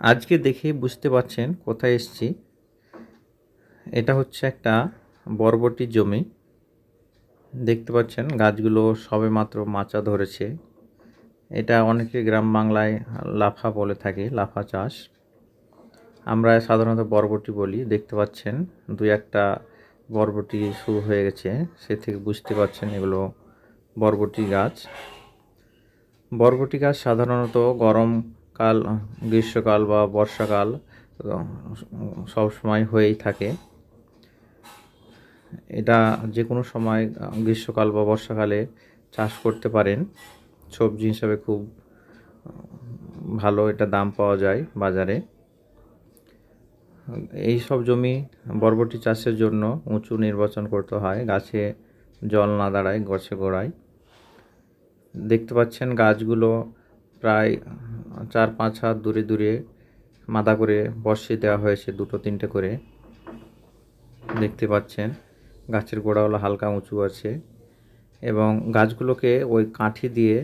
আজকে দেখে বুঝতে পারছেন কোথায় এসেছি। এটা হচ্ছে একটা বরবটি জমি। দেখতে পাচ্ছেন গাছগুলো সবে মাত্র মাচা ধরেছে। এটা অনেকে গ্রাম বাংলায় লাফা বলে থাকে, লাফা চাষ। আমরা সাধারণত বরবটি বলি। দেখতে পাচ্ছেন দুই একটা বরবটি শুরু হয়ে গেছে। সে থেকে বুঝতে পারছেন এগুলো বরবটি গাছ। বরবটি গাছ সাধারণত গরমকাল গ্রীষ্মকাল বা বর্ষাকাল, সব সময় হয়েই থাকে। এটা যে কোনো সময়, গ্রীষ্মকাল বা বর্ষাকালে চাষ করতে পারেন। সবজি হিসাবে খুব, ভালো এটা দাম পাওয়া যায় বাজারে। এই সব জমি বরবটি চাষের জন্য উঁচু নির্বাচন করতে হয়। গাছে জল না দাঁড়ায়, গছে গোড়ায়। দেখতে পাচ্ছেন গাছগুলো প্রায় চার, পাঁচ হাত দূরে দূরে মাদা করে বসিয়ে দেওয়া হয়েছে দুটো, তিনটে করে। দেখতে পাচ্ছেন, গাছের গোড়াগুলো হালকা উঁচু আছে এবং গাছগুলোকে ওই কাঠি দিয়ে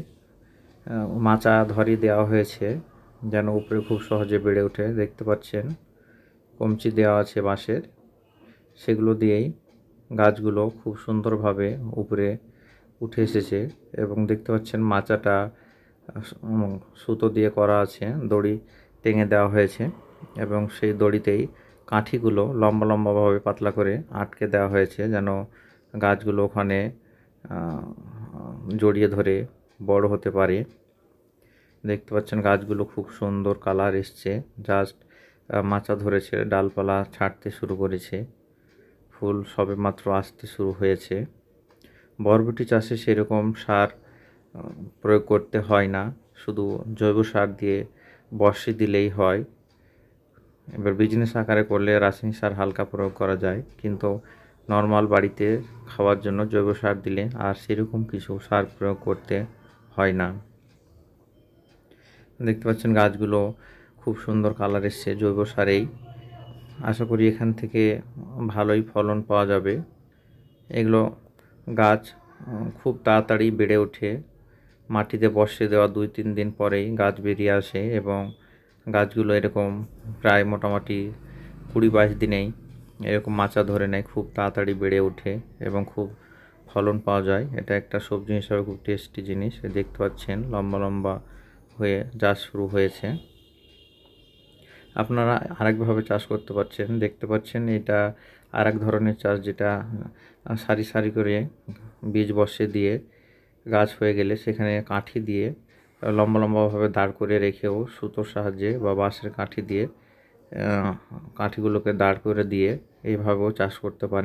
মাচা ধরিয়ে দেওয়া হয়েছে যেন উপরে খুব সহজে বেড়ে ওঠে। দেখতে পাচ্ছেন, কমচি দেওয়া আছে বাঁশের। সেগুলো দিয়েই গাছগুলো খুব সুন্দরভাবে উপরে উঠে এসেছে এবং দেখতে পাচ্ছেন মাচাটা সুতো দিয়ে করা আছে, দড়ি টেঙে দেওয়া হয়েছে এবং সেই দড়িতেই কাঠিগুলো লম্বা লম্বাভাবে পাতলা করে আটকে দেওয়া হয়েছে যেন গাছগুলো ওখানে জড়িয়ে ধরে বড় হতে পারে। দেখতে পাচ্ছেন গাছগুলো খুব সুন্দর কালার এসছে। জাস্ট মাচা ধরেছে, ডালপালা ছাড়তে শুরু করেছে। ফুল সবে মাত্র আসতে শুরু হয়েছে। বরবটি চাষে সেরকম সার প্রয়োগ করতে হয় না। শুধু জৈব সার দিয়ে বর্ষে দিলেই হয়। এবার বিজনেস আকারে করলে রাসায়নিক সার হালকা প্রয়োগ করা যায়। কিন্তু নর্মাল বাড়িতে খাওয়ার জন্য জৈব সার দিলে আর সেরকম কিছু সার প্রয়োগ করতে হয় না। দেখতে পাচ্ছেন গাছগুলো খুব সুন্দর কালার এসছে জৈব সারেই। আশা করি এখান থেকে ভালোই ফলন পাওয়া যাবে। এগুলো গাছ খুব তাড়াতাড়ি বেড়ে ওঠে। মাটিতে বসে দেওয়া দুই তিন দিন পরেই গাছ বেরিয়ে আসে এবং গাছগুলো এরকম প্রায় মোটামুটি কুড়ি বাইশ দিনেই এরকম মাচা ধরে নেয়, খুব তাড়াতাড়ি বেড়ে ওঠে এবং খুব ফলন পাওয়া যায়। এটা একটা সবজি হিসাবে খুব টেস্টি জিনিস, দেখতে পাচ্ছেন লম্বা লম্বা হয়ে চাষ শুরু হয়েছে। আপনারা আরেকভাবে চাষ করতে পারছেন, দেখতে পাচ্ছেন এটা আর এক ধরনের চাষ যেটা সারি সারি করে বীজ বসে দিয়ে গাছ হয়ে গেলে সেখানে কাঠি দিয়ে, লম্বা লম্বাভাবে দাঁড় করে রেখেও সুতোর সাহায্যে বা বাঁশের কাঠি দিয়ে কাঠিগুলোকে দাঁড় করে দিয়ে এইভাবেও চাষ করতে পারেন।